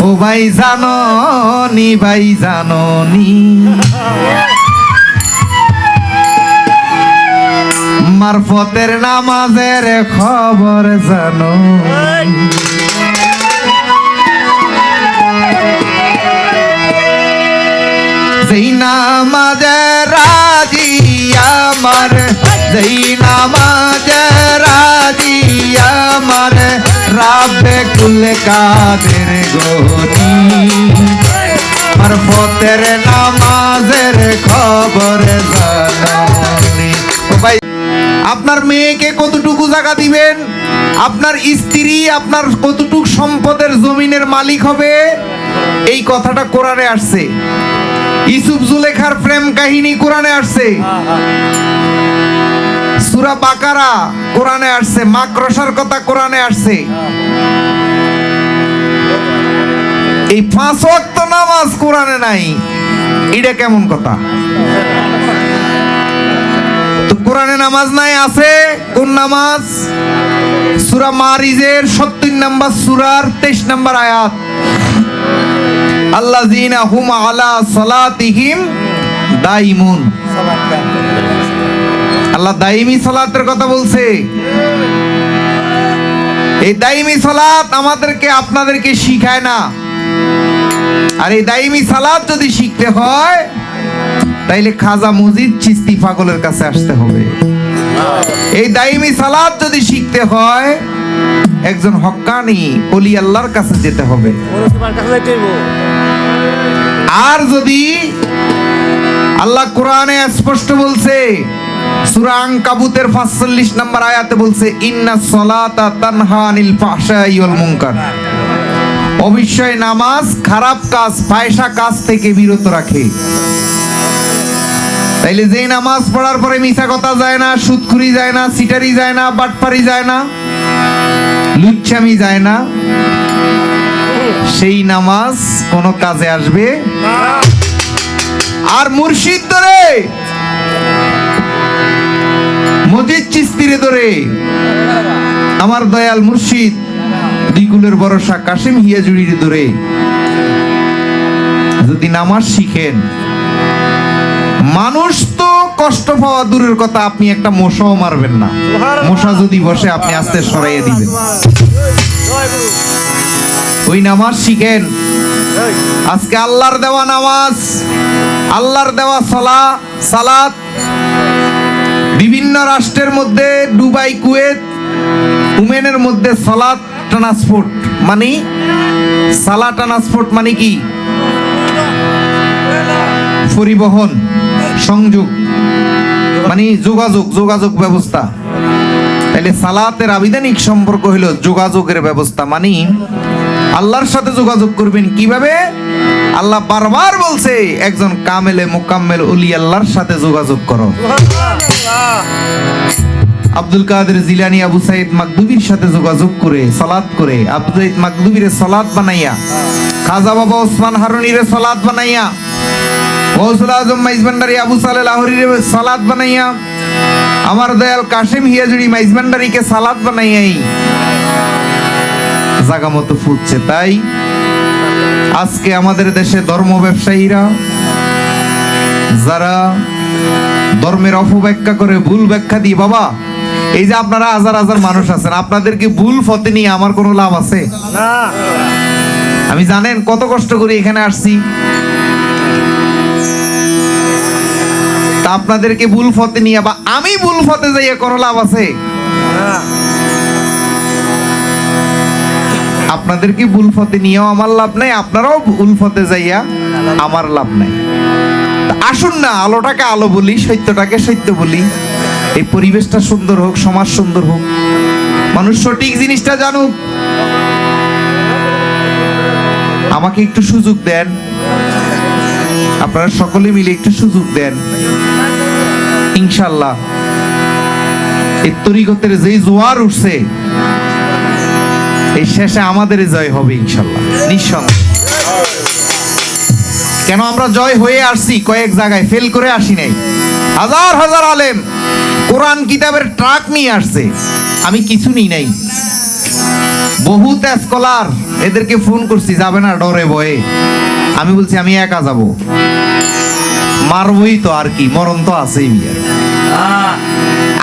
ও ভাই জানো নি ভাই জানো নি। মারফতের নামাজের খবর জানো যেই নামাজে রাজি আমার যেই নামাজে রাজি আমার রাবে কুল কাদের গনি মারফতের নামাজের খবর জানি ও ভাই, আপনার মেয়েকে কতটুকু জায়গা দিবেন? আপনার স্ত্রী আপনার কতটুকু সম্পদের জমিনের মালিক হবে? এই কথাটা কোরআনে আসছে। ইসুফ জুলেখার প্রেম কাহিনী কোরআনে আসছে। সুরা বাকারা কোরআনে আসছে, মাকড়সার কথা কোরআনে আসছে। এই পাঁচ ওয়াক্ত নামাজ কোরআনে নাই, এটা কেমন কথা? তো কোরআনে নামাজ নাই আছে, কোন নামাজ? সুরা মারিজের সত্তর নাম্বার সুরার তেইশ নাম্বার আয়াত। আল্লাযীনা হুম আলা সালাতিহিম দাইমুন। আল্লাহ দাইমি সালাতের কথা বলছে। এই দাইমি সালাত আমাদেরকে, আপনাদেরকে শিখায় না। আর এই দাইমি সালাত যদি শিখতে হয়, তাইলে খাজা মজিদ চিস্তি পাগলের কাছে আসতে হবে। এই দাইমি সালাত যদি শিখতে হয়, একজন হক্কানি অলি আল্লাহর কাছে যেতে হবে। আর যদি আল্লাহ কোরআনে স্পষ্ট বলছে সূরা আনকাবুতের 45 নম্বর আয়াতে বলছে, ইন্না সলাতা তানহা আনিল ফাহশাই ওয়াল নামাজ খারাপ কাজ, ফায়সা কাজ থেকে বিরত রাখে। তাইলে যেই নামাজ পড়ার পরে মিছা কথা যায় না সুদখুরি যায় না সিটারি যায় না, বাটপারি যায় না, লুচ্ছামি যায় না, সেই নামাজ কোনো কাজে আসবে আর মুর্শিদ ধরে চিস্তিরে ধরে আমার দয়াল মুর্শিদ দ্বিগুলের ভরসা কাশিম হিয়াজুড়ির ধরে যদি নামাজ শিখেন মানুষ তো কষ্ট পাওয়া দূরের কথা আপনি একটা মশাও মারবেন না। মশা যদি বসে আপনি আস্তে সরাইয়ে দিবেন। ওই নামাজ শিখেন। আজকে আল্লাহর দেওয়া নামাজ আল্লাহর দেওয়া সলা সালাত বিভিন্ন রাষ্ট্রের মধ্যে, দুবাই, কুয়েত, উমেনের মধ্যে সালাত ট্রান্সপোর্ট মানে সালা ট্রান্সপোর্ট মানে কি? পরিবহন, সংযোগ মানে যোগাযোগ যোগাযোগ ব্যবস্থা। তাহলে সালাতের আবিধানিক সম্পর্ক হলো যোগাযোগের ব্যবস্থা মানে আল্লাহর সাথে যোগাযোগ করবেন কীভাবে? আল্লাহ বারবার বলছে একজন কামেলে মুকাম্মেল উলি আল্লাহর সাথে যোগাযোগ করো। আব্দুল কাদের জিলানি আবু সাইদ মাকদুবির সাথে যোগাযোগ করে সালাত করে আব্দুল সাইদ মাকদুবির সালাত বানাইয়া খাজা বাবা ওসমান হারুনির সালাত বানাইয়া গৌসুল আজম মাইজবান্ডারি আবু সালে লাহরির সালাত বানাইয়া আমার দয়াল কাশিম হিয়াজুড়ি মাইজবান্ডারিকে সালাত বানাইয়াই জাগা মতো ফুটছে তাই আজকে আমাদের দেশে ধর্ম ব্যবসায়ীরা যারা ধর্মের অপব্যাখ্যা করে ভুল ব্যাখ্যা দিয়ে বাবা এই যে আপনারা হাজার হাজার মানুষ আছেন আপনাদেরকে ভুল ফতে নিয়ে আমার কোনো লাভ আছে? আমি জানেন কত কষ্ট করে এখানে আসছি। তা আপনাদেরকে ভুল ফতে নিয়ে বা আমি ভুল ফতে যাইয়ে কোনো লাভ আছে? আপনাদেরকে ভুল ফতে নিয়েও আমার লাভ নাই, আপনারাও ভুল যাইয়া আমার লাভ নাই। আসুন না, আলোটাকে আলো বলি, সত্যটাকে সত্য বলি। এই পরিবেশটা সুন্দর হোক, সমাজ সুন্দর হোক। মানুষ সঠিক জিনিসটা জানুক। আমাকে একটু সুযোগ দেন। আপনারা সকলে মিলে একটু সুযোগ দেন। ইনশাল্লাহ এই তরিকতের যেই জোয়ার উঠছে এই শেষে আমাদের জয় হবে ইনশাল্লাহ নিঃসন্দেহ কেন আমরা জয় হয়ে আসছি? কয়েক জায়গায় ফেল করে আসি নাই। হাজার হাজার আলেম কোরআন কিতাবের ট্রাক নিয়ে আসছে। আমি কিছু নিই নাই। বহুত স্কলার এদেরকে ফোন করছি, যাবে না, ডরে ভয়ে আমি বলছি, আমি একা যাব। মারবই তো আর কি, মরণ তো বিয়ে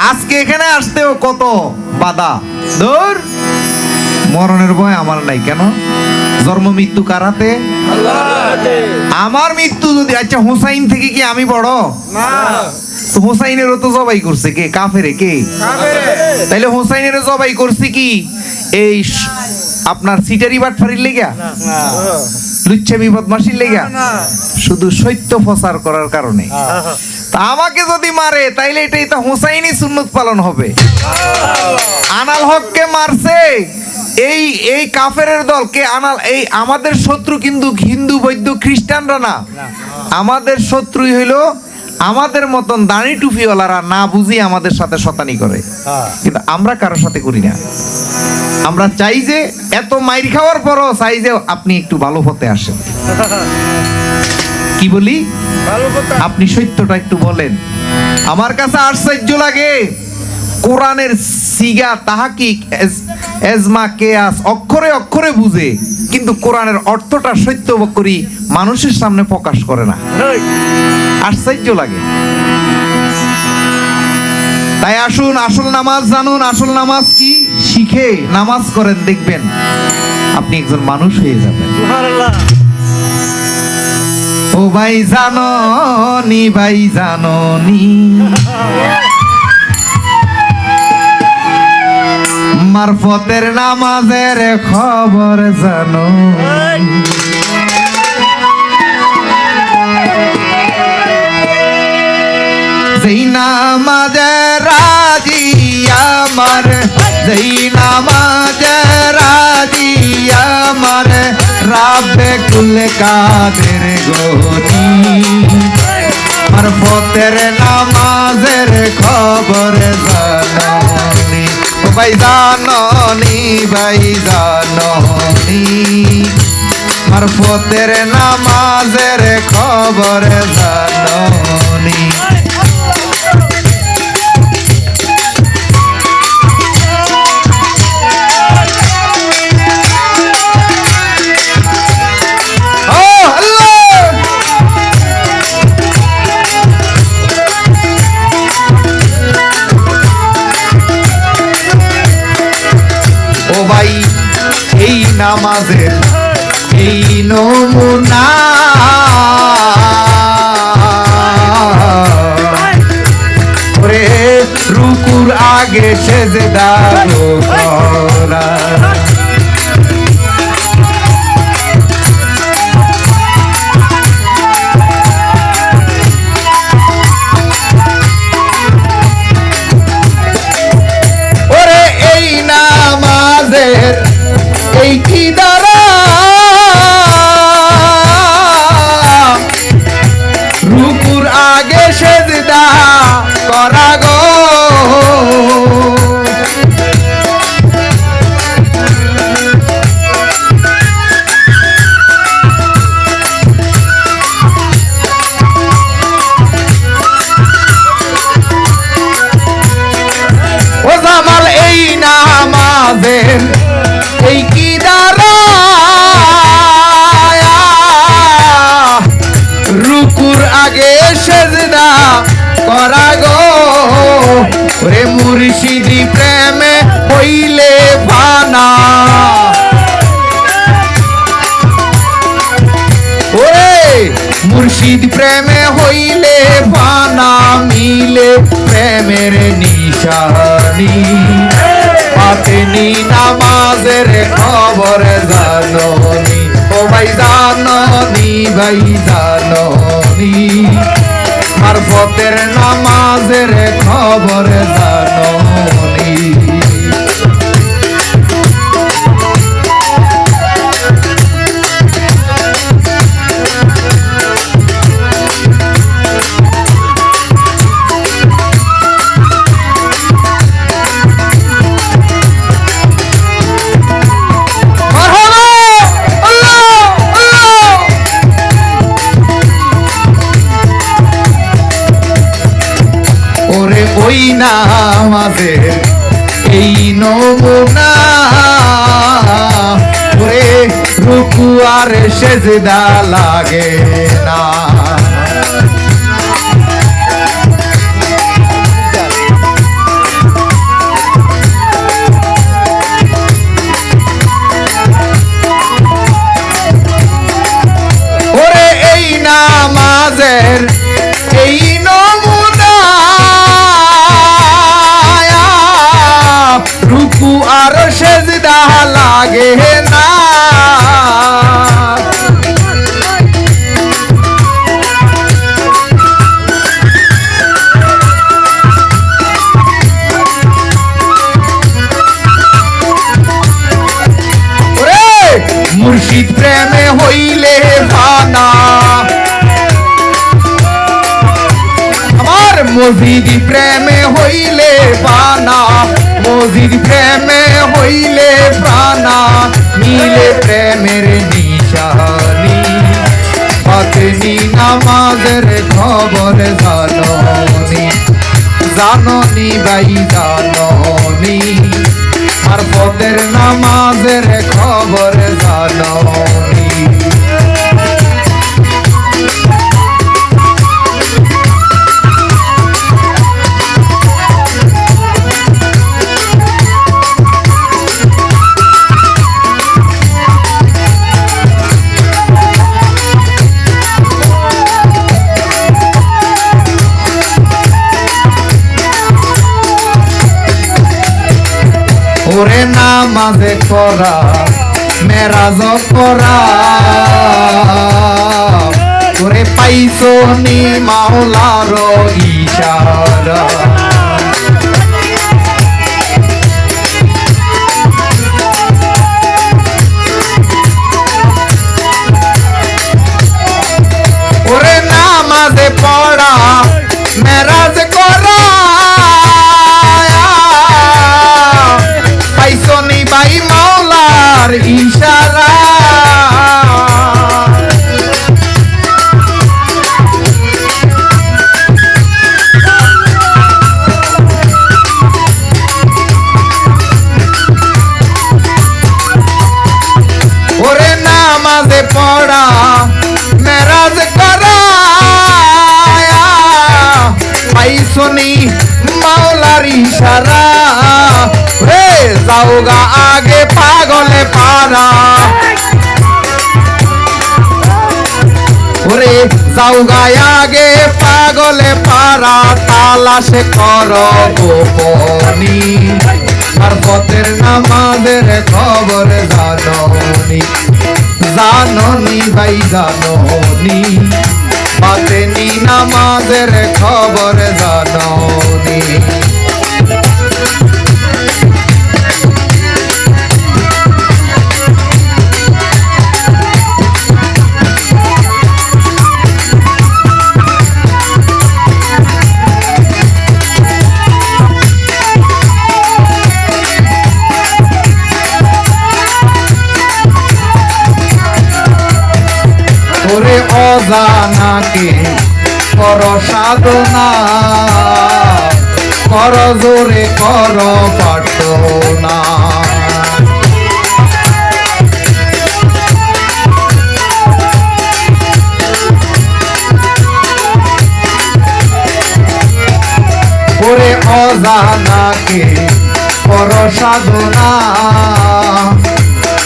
আজকে এখানে আসতেও কত বাধা। দূর মরণের ভয় আমার নাই কেন? জন্ম মৃত্যু কারাতে আমার মৃত্যু যদি আচ্ছা হোসাইন থেকে কি আমি বড়? তো হোসাইনেরও তো জবাই করছে কে? কাফেরে কে? তাইলে হোসাইনের জবাই করছে কি? এই আপনার সিটারি বাটফারির লেগা? লুচ্ছামি বদমাসির লেগা? শুধু সত্য প্রচার করার কারণে। তা আমাকে যদি মারে তাইলে এটাই তো হোসাইনি সুন্নত পালন হবে। আনাল হককে মারছে। এই এই কাফের দলকে আনাল? এই আমাদের শত্রু কিন্তু হিন্দু বৈদ্য খ্রিস্টানরা না। আমাদের শত্রুই হইল আমাদের মতন দাড়ি টুপিওয়ালারা না বুঝি আমাদের সাথে শতানি করে। কিন্তু আমরা কারোর সাথে করি না। আমরা চাই যে এত মাইর খাওয়ার পরও চাই যে আপনি একটু ভালো পথে আসেন। কি বলি? আপনি সত্যটা একটু বলেন। আমার কাছে আশ্চর্য লাগে। কোরআনের সিগা তাহাকিক এজমা কেয়াস অক্ষরে অক্ষরে বুঝে কিন্তু কোরআনের অর্থটা সত্য করি মানুষের সামনে প্রকাশ করে না। আশ্চর্য লাগে। তাই আসুন আসল নামাজ জানুন আসল নামাজ কি? শিখে নামাজ করেন দেখবেন আপনি একজন মানুষ হয়ে যাবেন। ও ভাই জানো নি ভাই জানো নি মারফতের নামাজের খবর জানো। যেই নামাজে রাজি আমার যেই নামাজে রাজি আমার রাবে কুল কাদের গনি মারফতের নামাজের ও ভাই জাননি ভাই জাননি মারফতের নামাজের খবর জাননি নামাজের এই নমুনা। রুকুর আগে সেজে গো প্রেমের নিশানি। পাতেনি নামাজের খবর জাননি। ও ভাই জাননি ভাই জাননি। মারফতের নামাজের খবর জাননি। ওই নামাজে এই নমুনা রুকু আর সেজদা লাগে না। ওরে মসজিদ প্রেমে হইলে পানা মসজিদ প্রেমে হইলে প্রাণা মিলে প্রেমের নিশানি। পত্নী নামাজের খবর জাননি জাননি ভাই, জাননি। আর পদের নামাজের খবর জাননি। নামাজে করা মেরাজ করা। পাইছো নি মাওলার ইশারা। ওরে নামাজে পড়া মাওলার ইশারা ওরে নামাজে পড়া মেরাজ করা পাইছনি মাওলার ইশারা। রে যাওগা ওরে যাওগা আগে পাগলে পারা তালাশ কর গোপনি। পার্বতের নামাদের খবর জাননি জাননি ভাই, জাননি। বাতেনি নামাজের খবর জাননি। সাধনা কর জোরে, কর পাটনা ওরে অজানাকে কর সাধনা।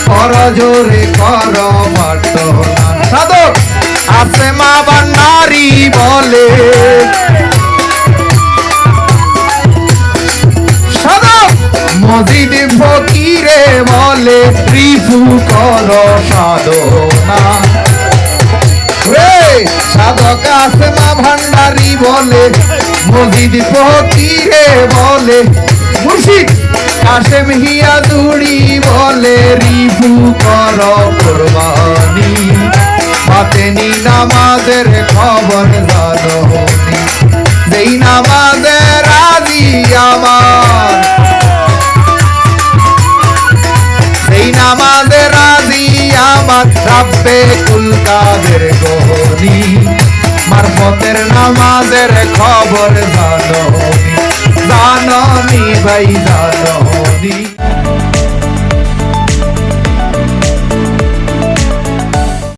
কর জোরে, কর পাটনা সাধক আছে মা বান্নারি বলে বলে ত্রিভু কর সাধনা। রে, সাধক আছে মা ভান্ডারি বলে, মজিদ ফকিরে বলে, মুর্শিদ, কাশেম হিয়া দুড়ি বলে, রিভু কর কোরবানি। পাতেনি নামাজের খবর জাননি যেই নামাজের আমার কুলকাদের কুল কাদের গহনি মারফতের নামাজের খবর জাননি জাননি ভাই জাননি।